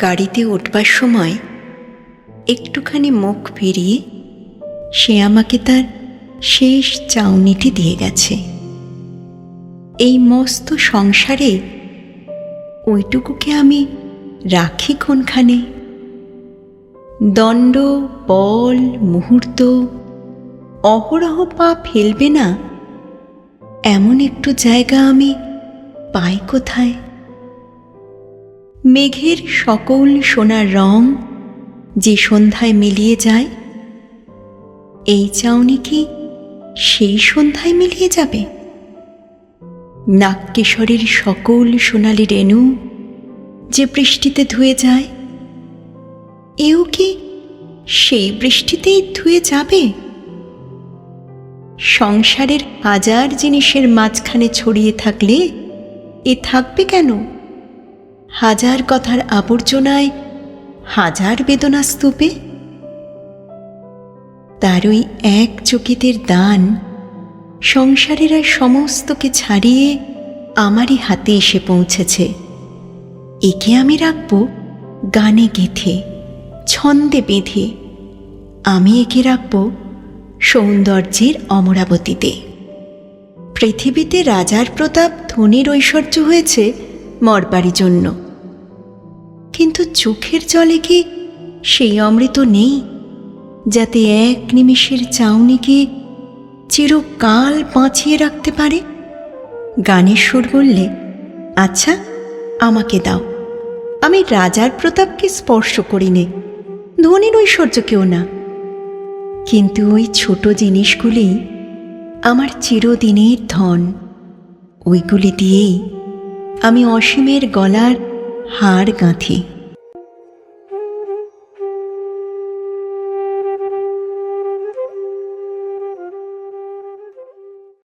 গাড়িতে উঠবার সময় একটুখানি মুখ ফিরিয়ে সে আমাকে তার শেষ চাউনিটি দিয়ে গেছে। এই মস্ত সংসারে ওইটুকুকে আমি রাখি কোনখানে? দণ্ড, বল, মুহূর্ত, অহরহ পা ফেলবে না? এমন একটু জায়গা আমি পাই কোথায়? মেঘের সকল সোনার রং যে সন্ধ্যায় মিলিয়ে যায়, এই চাউনি কি সেই সন্ধ্যায় মিলিয়ে যাবে? নাগকেশরের সকল সোনালি রেণু যে বৃষ্টিতে ধুয়ে যায়, এও কি সেই বৃষ্টিতেই ধুয়ে যাবে? সংসারের হাজার জিনিসের মাঝখানে ছড়িয়ে থাকলে এ থাকবে কেন? হাজার কথার আবর্জনায় হাজার বেদনা স্তূপে তার ওই এক চকিতের দান সংসারের সমস্তকে ছাড়িয়ে আমারই হাতে এসে পৌঁছেছে। একে আমি রাখব গানে গেথে, ছন্দে বেঁধে। আমি একে রাখব সৌন্দর্যের অমরাবতীতে। পৃথিবীতে রাজার প্রতাপ ধনির ঐশ্বর্য হয়েছে মরবারি জন্য। কিন্তু চোখের জলে কি সেই অমৃত নেই, যাতে এক নিমিষের চাউনিকে চিরকাল বাঁচিয়ে রাখতে পারে? গানের সুর বললে আচ্ছা আমাকে দাও। আমি রাজার প্রতাপকে স্পর্শ করি নে ঐশ্বর্য কেউ না। কিন্তু ওই ছোট জিনিসগুলি আমার চিরদিনের ধন। ওইগুলি দিয়েই আমি অসীমের গলার হাড় গাঁথি।